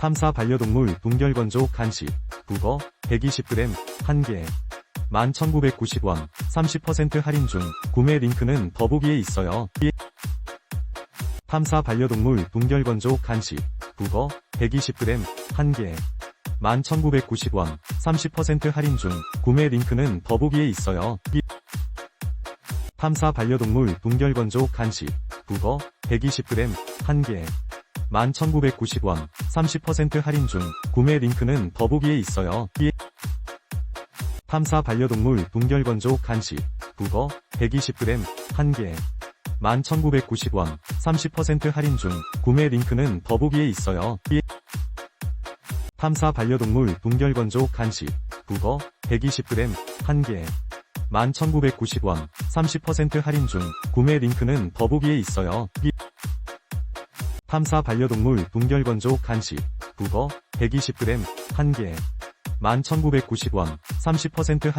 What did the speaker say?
탐사 반려동물 동결건조 간식, 북어, 120g, 1개. 11,990원, 30% 할인 중, 구매 링크는 더보기에 있어요. 탐사 반려동물 동결건조 간식, 북어, 120g, 1개. 11,990원, 30% 할인 중, 구매 링크는 더보기에 있어요. 탐사 반려동물 동결건조 간식, 북어, 120g, 1개. 11,990원, 30% 할인 중, 구매 링크는 더보기에 있어요. 탐사 반려동물 동결건조 간식, 북어, 120g, 1개. 11,990원, 30% 할인 중, 구매 링크는 더보기에 있어요. 탐사 반려동물 동결건조 간식, 북어, 120g, 1개. 11,990원, 30% 할인 중, 구매 링크는 더보기에 있어요. 탐사 반려동물 동결건조 간식, 북어, 120g, 1개. 11,990원, 30% 할인